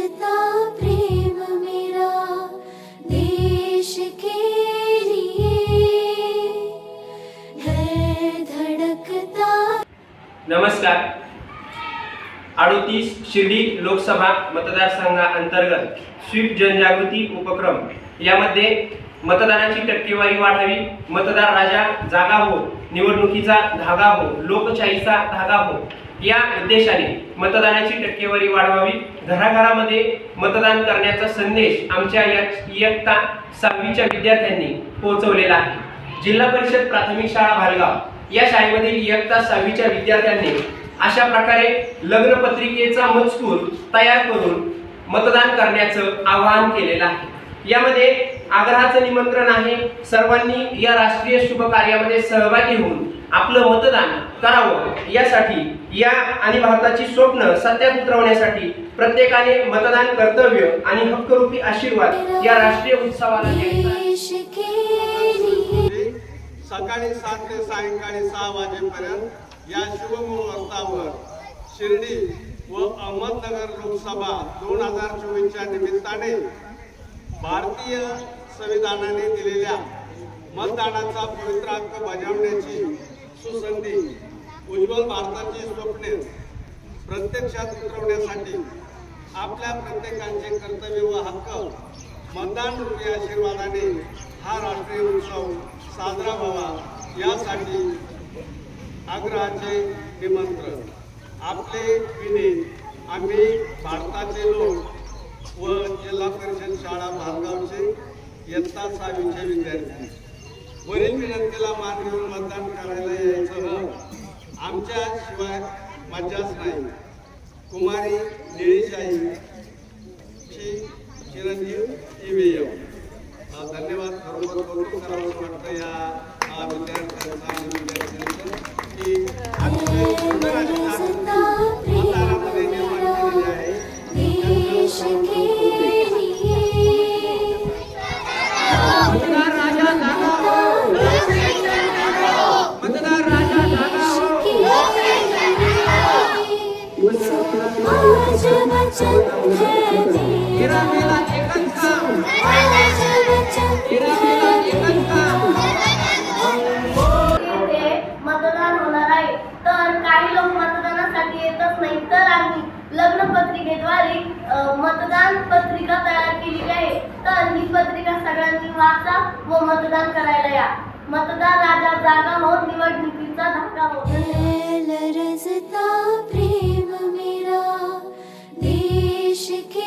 रजता प्रेम मेरा देश के लिए। है धड़कता। नमस्कार। अडोतीस शिर्डी लोकसभा मतदारसंघाअंतर्गत स्वीप जनजागृती उपक्रम. यामध्ये मतदानाची टक्केवारी वाढावी मतदार राजा जागा हो निवडणुकीचा धागा हो लोकशाहीचा धागा हो या उद्देशाने मतदानाची टक्केवारी वाढवावी. घराघरामध्ये मतदान करण्याचा संदेश आमच्या या इयत्ता सहावीच्या विद्यार्थ्यांनी पोहोचवलेला आहे. जिल्हा परिषद प्राथमिक शाळा भालगाव या शाळेमधील इयत्ता सहावीच्या विद्यार्थ्यांनी अशा प्रकारे लग्नपत्रिकेचा मजकूर तयार करून मतदान करण्याचं आवाहन केलेलं आहे. यामध्ये आग्रहाचं निमंत्रण आहे सर्वांनी या राष्ट्रीय शुभ कार्यामध्ये सहभागी होऊन आपलं मतदान करावं यासाठी या आणि भारताची स्वप्न सत्यात उतरवण्यासाठी प्रत्येकाने मतदान कर्तव्य आणि हक्करूपी आशीर्वाद या राष्ट्रीय उत्सवाला आहे. सकाळी सात ते सायंकाळी सहा वाजेपर्यंत या शुभमुहूर्तावर शिर्डी व अहमदनगर लोकसभा दोन हजार चोवीसच्या निमित्ताने भारतीय संविधानाने दिलेल्या मतदानाचा पवित्र हक्क बजावण्याची सुसंधी उज्ज्वल भारताची स्वप्ने प्रत्यक्षात उतरवण्यासाठी आपल्या प्रत्येकांचे कर्तव्य व हक्क मतदान रूपी आशीर्वादाने हा राष्ट्रीय उत्सव साजरा व्हावा यासाठी आग्रहाचे निमंत्रण. आपले विने आम्ही भारताचे लोक व जिल्हा परिषद शाळा भालगावचे इयत्ता सहावीचे विद्यार्थी. वरील विनंतीला मान घेऊन मतदान करायला यायचं हो. आमच्या शिवाय मज्जाच नाही. कुमारी निळीशाही चिरंजीव ईव्हीएम. धन्यवाद खरोखर कौतुक करावं वाटतं या विद्यार्थ्यांचा विद्यार्थ्यांचं आणि विद्यार्थ्यांचं. की मतदान होणार आहे तर काही लोक मतदानासाठी येतच नाही तर आम्ही लग्नपत्रिकेद्वारे मतदान पत्रिका तयार केलेली आहे तर ही पत्रिका सगळ्यांनी वाचा व मतदान करायला या मतदान राजा जागा हो निवडणुकीचा धागा हो Shake